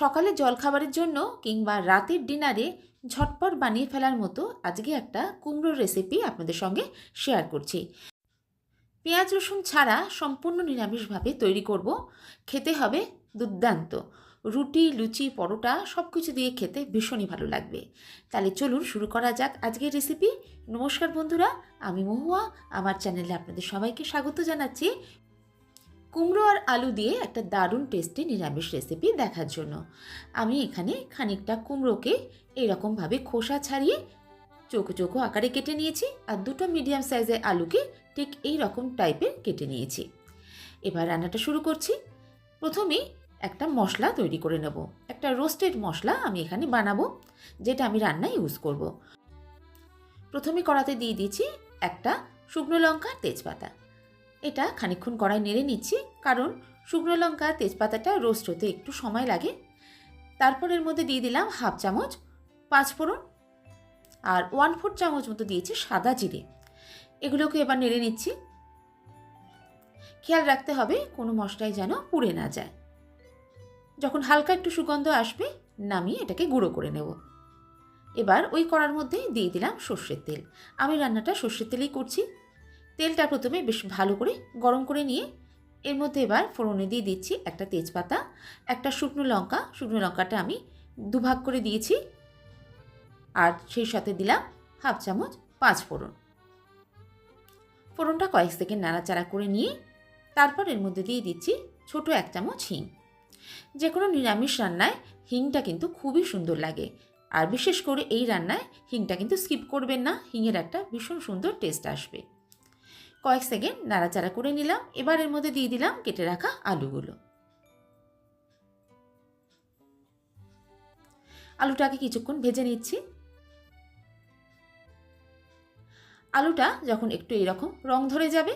সকালে জলখাবারের জন্য কিংবা রাতের ডিনারে ঝটপট বানিয়ে ফেলার মতো আজকে একটা কুমড়োর রেসিপি আপনাদের সঙ্গে শেয়ার করছি। পেঁয়াজ, রসুন ছাড়া সম্পূর্ণ নিরামিষভাবে তৈরি করব। খেতে হবে দুর্দান্ত। রুটি, লুচি, পরোটা সব কিছু দিয়ে খেতে ভীষণই ভালো লাগবে। তাহলে চলুন শুরু করা যাক আজকের রেসিপি নমস্কার বন্ধুরা, আমি মহুয়া। আমার চ্যানেলে আপনাদের সবাইকে স্বাগত জানাচ্ছি। কুমড়ো আর আলু দিয়ে একটা দারুণ টেস্টি নিরামিষ রেসিপি দেখার জন্য। আমি এখানে খানিকটা কুমড়োকে এরকমভাবে খোসা ছাড়িয়ে চোখো চোখো আকারে কেটে নিয়েছি আর দুটো মিডিয়াম সাইজের আলুকে ঠিক এই রকম টাইপের কেটে নিয়েছি। এবার রান্নাটা শুরু করছি। প্রথমেই একটা মশলা তৈরি করে নেব। একটা রোস্টেড মশলা আমি এখানে বানাবো, যেটা আমি রান্নায় ইউজ করব। প্রথমে কড়াতে দিয়ে দিয়েছি একটা শুকনো লঙ্কা তেজপাতা। এটা খানিক্ষণ কড়াই নেড়ে নিচ্ছি, কারণ শুকনো লঙ্কা, তেজপাতাটা রোস্ট হতে একটু সময় লাগে। তারপর এর মধ্যে দিয়ে দিলাম হাফ চামচ পাঁচ ফোড়ন আর ওয়ান ফোর চামচ মতো দিয়েছি সাদা জিরে। এগুলোকে এবার নেড়ে নিচ্ছি। খেয়াল রাখতে হবে কোনো মশলায় যেন পুড়ে না যায়। যখন হালকা একটু সুগন্ধ আসবে, নামিয়ে এটাকে গুঁড়ো করে নেব। এবার ওই কড়ার মধ্যে দিয়ে দিলাম সর্ষের তেল। আমি রান্নাটা সর্ষের তেলেই করছি। তেলটা প্রথমে বেশ ভালো করে গরম করে নিয়ে এর মধ্যে এবার ফোড়নে দিয়ে দিচ্ছি একটা তেজপাতা, একটা শুকনো লঙ্কা। শুকনো লঙ্কাটা আমি দুভাগ করে দিয়েছি। আর সেই সাথে দিলাম হাফ চামচ পাঁচ ফোড়ন। ফোড়নটা কয়েক সেকেন্ড নাড়াচাড়া করে নিয়ে তারপর এর মধ্যে দিয়ে দিচ্ছি ছোট এক চামচ হিং। যে কোনো নিরামিষ রান্নায় হিংটা কিন্তু খুবই সুন্দর লাগে। আর বিশেষ করে এই রান্নায় হিংটা কিন্তু স্কিপ করবেন না, হিংয়ের একটা ভীষণ সুন্দর টেস্ট আসবে। কয়েক সেকেন্ড নাড়াচাড়া করে নিলাম, এবার এর মধ্যে দিয়ে দিলাম কেটে রাখা আলুগুলো। আলুটাকে কিছুক্ষণ ভেজে নিচ্ছি। আলুটা যখন একটু এরকম রং ধরে যাবে,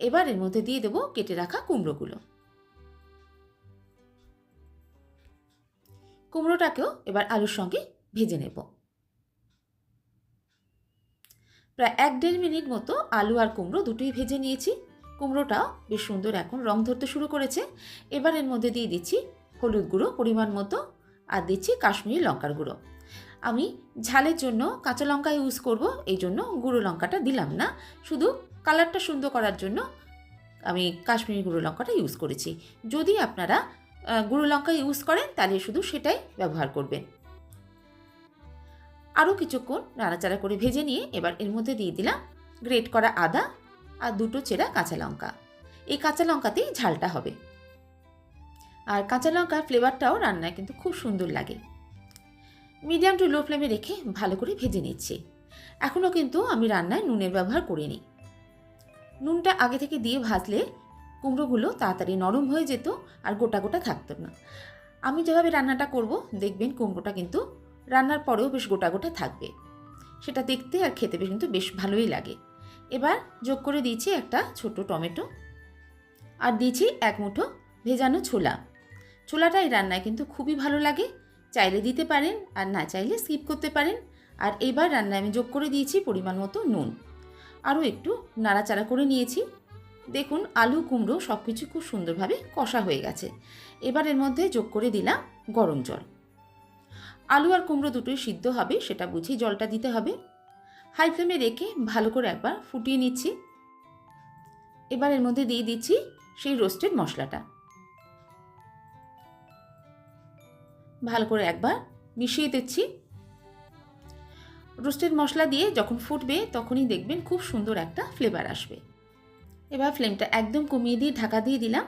এবার এর মধ্যে দিয়ে দেবো কেটে রাখা কুমড়োগুলো। কুমড়োটাকেও এবার আলুর সঙ্গে ভেজে নেব। প্রায় এক দেড় মিনিট মতো আলু আর কুমড়ো দুটোই ভেজে নিয়েছি। কুমড়োটাও বেশ সুন্দর এখন রং ধরতে শুরু করেছে। এবার এর মধ্যে দিয়ে দিচ্ছি হলুদ গুঁড়ো পরিমাণ মতো আর দিচ্ছি কাশ্মীরি লঙ্কার গুঁড়ো। আমি ঝালের জন্য কাঁচা লঙ্কা ইউজ করব, এই জন্য গুঁড়ো লঙ্কাটা দিলাম না। শুধু কালারটা সুন্দর করার জন্য আমি কাশ্মীরি গুঁড়ো লঙ্কাটা ইউজ করেছি। যদি আপনারা গুঁড়ো লঙ্কা ইউজ করেন, তাহলে শুধু সেটাই ব্যবহার করবেন। আরও কিছুক্ষণ নাড়াচাড়া করে ভেজে নিয়ে এবার এর মধ্যে দিয়ে দিলাম গ্রেট করা আদা আর দুটো চেরা কাঁচা লঙ্কা। এই কাঁচা লঙ্কাতেই ঝালটা হবে। আর কাঁচা লঙ্কার ফ্লেভারটাও রান্নায় কিন্তু খুব সুন্দর লাগে। মিডিয়াম টু লো ফ্লেমে রেখে ভালো করে ভেজে নিচ্ছি। এখনও কিন্তু আমি রান্নায় নুনের ব্যবহার করিনি। নুনটা আগে থেকে দিয়ে ভাজলে কুমড়োগুলো তাড়াতাড়ি নরম হয়ে যেত আর গোটা গোটা থাকতো না। আমি যেভাবে রান্নাটা করব, দেখবেন কুমড়োটা কিন্তু রান্নার পরেও বেশ গোটা গোটা থাকবে। সেটা দেখতে আর খেতে কিন্তু বেশ ভালোই লাগে। এবার যোগ করে দিয়েছি একটা ছোট টমেটো আর দিয়েছি এক মুঠো ভেজানো ছোলা। ছোলাটা এই রান্নায় কিন্তু খুবই ভালো লাগে। চাইলে দিতে পারেন আর না চাইলে স্কিপ করতে পারেন। আর এবার রান্নায় আমি যোগ করে দিয়েছি পরিমাণ মতো নুন। আরও একটু নাড়াচাড়া করে নিয়েছি। দেখুন আলু কুমড়ো সব কিছু খুব সুন্দরভাবে কষা হয়ে গেছে। এবার এর মধ্যে যোগ করে দিলাম গরম জল। আলু আর কুমড়ো দুটোই সিদ্ধ হবে, সেটা বুঝে জলটা দিতে হবে। হাই ফ্লেমে রেখে ভালো করে একবার ফুটিয়ে নিচ্ছি। এবার এর মধ্যে দিয়ে দিচ্ছি সেই রোস্টেড মশলাটা। ভালো করে একবার মিশিয়ে দিচ্ছি। রোস্টেড মশলা দিয়ে যখন ফুটবে, তখনই দেখবেন খুব সুন্দর একটা ফ্লেভার আসবে। এবার ফ্লেমটা একদম কমিয়ে দিয়ে ঢাকা দিয়ে দিলাম।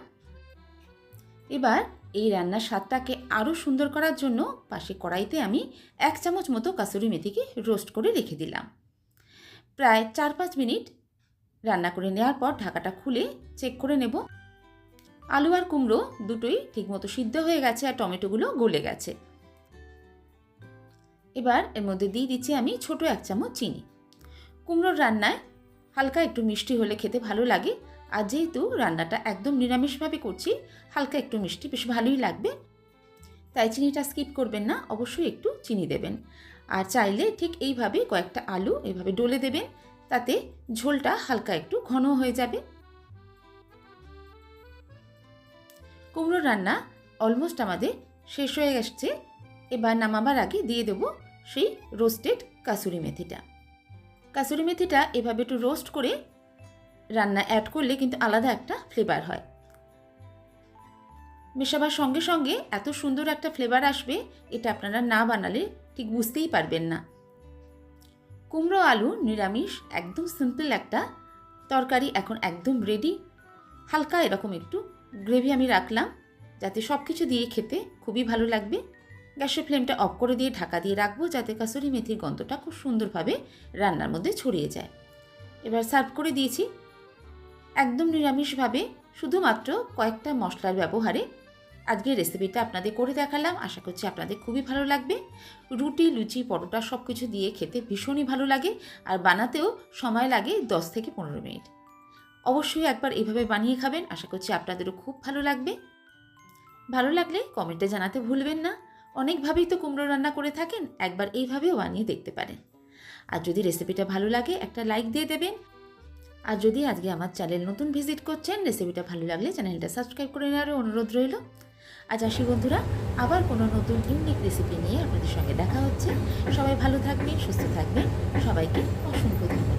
এবার এই রান্নার স্বাদটাকে আরও সুন্দর করার জন্য পাশে কড়াইতে আমি এক চামচ মতো কাসুরি মেথিকে রোস্ট করে রেখে দিলাম। প্রায় চার পাঁচ মিনিট রান্না করে নেওয়ার পর ঢাকাটা খুলে চেক করে নেব। আলু আর কুমড়ো দুটোই ঠিকমতো সিদ্ধ হয়ে গেছে আর টমেটোগুলো গলে গেছে। এবার এর মধ্যে দিয়ে দিচ্ছি আমি ছোট এক চামচ চিনি। কুমড়োর রান্নায় হালকা একটু মিষ্টি হলে খেতে ভালো লাগে। আর যেহেতু রান্নাটা একদম নিরামিষভাবে করছি, হালকা একটু মিষ্টি, বেশ ভালোই লাগবে। তাই চিনিটা স্কিপ করবেন না, অবশ্যই একটু চিনি দেবেন। আর চাইলে ঠিক এইভাবে কয়েকটা আলু এভাবে ডলে দেবেন, তাতে ঝোলটা হালকা একটু ঘন হয়ে যাবে। কুমড়ো রান্না অলমোস্ট আমাদের শেষ হয়ে গেছে। এবার নামাবার আগে দিয়ে দেবো সেই রোস্টেড কাসুরি মেথিটা। কাসুরি মেথিটা এভাবে একটু রোস্ট করে রান্না অ্যাড করলে কিন্তু আলাদা একটা ফ্লেভার হয়। মেশাবার সঙ্গে সঙ্গে এত সুন্দর একটা ফ্লেভার আসবে, এটা আপনারা না বানালে ঠিক বুঝতেই পারবেন না। কুমড়ো আলু নিরামিষ, একদম সিম্পল একটা তরকারি এখন একদম রেডি হালকা এরকম একটু গ্রেভি আমি রাখলাম, যাতে সব কিছু দিয়ে খেতে খুবই ভালো লাগবে। গ্যাসের ফ্লেমটা অফ করে দিয়ে ঢাকা দিয়ে রাখব, যাতে কাসুরি মেথির গন্ধটা খুব সুন্দরভাবে রান্নার মধ্যে ছড়িয়ে যায়। এবার সার্ভ করে দিয়েছি একদম নিরামিষভাবে শুধুমাত্র কয়েকটা মশলার ব্যবহারে আজকের রেসিপিটা আপনাদের করে দেখালাম। আশা করছি আপনাদের খুবই ভালো লাগবে। রুটি, লুচি, পরোটা সব কিছু দিয়ে খেতে ভীষণই ভালো লাগে আর বানাতেও সময় লাগে দশ থেকে পনেরো মিনিট। অবশ্যই একবার এইভাবে বানিয়ে খাবেন। আশা করছি আপনাদেরও খুব ভালো লাগবে। ভালো লাগলে কমেন্টে জানাতে ভুলবেন না। অনেকভাবেই তো কুমড়ো রান্না করে থাকেন। একবার এইভাবেও বানিয়ে দেখতে পারেন। আর যদি রেসিপিটা ভালো লাগে একটা লাইক দিয়ে দেবেন। আর যদি আজকে আমার চ্যানেল নতুন ভিজিট করছেন রেসিপিটা ভালো লাগলে চ্যানেলটা সাবস্ক্রাইব করে নেওয়ারও অনুরোধ রইল। আজ আসি বন্ধুরা, আবার কোনো নতুন ইউনিক রেসিপি নিয়ে আপনাদের সঙ্গে দেখা হচ্ছে। সবাই ভালো থাকবেন, সুস্থ থাকবেন। সবাইকে অসংখ্য ধন্যবাদ।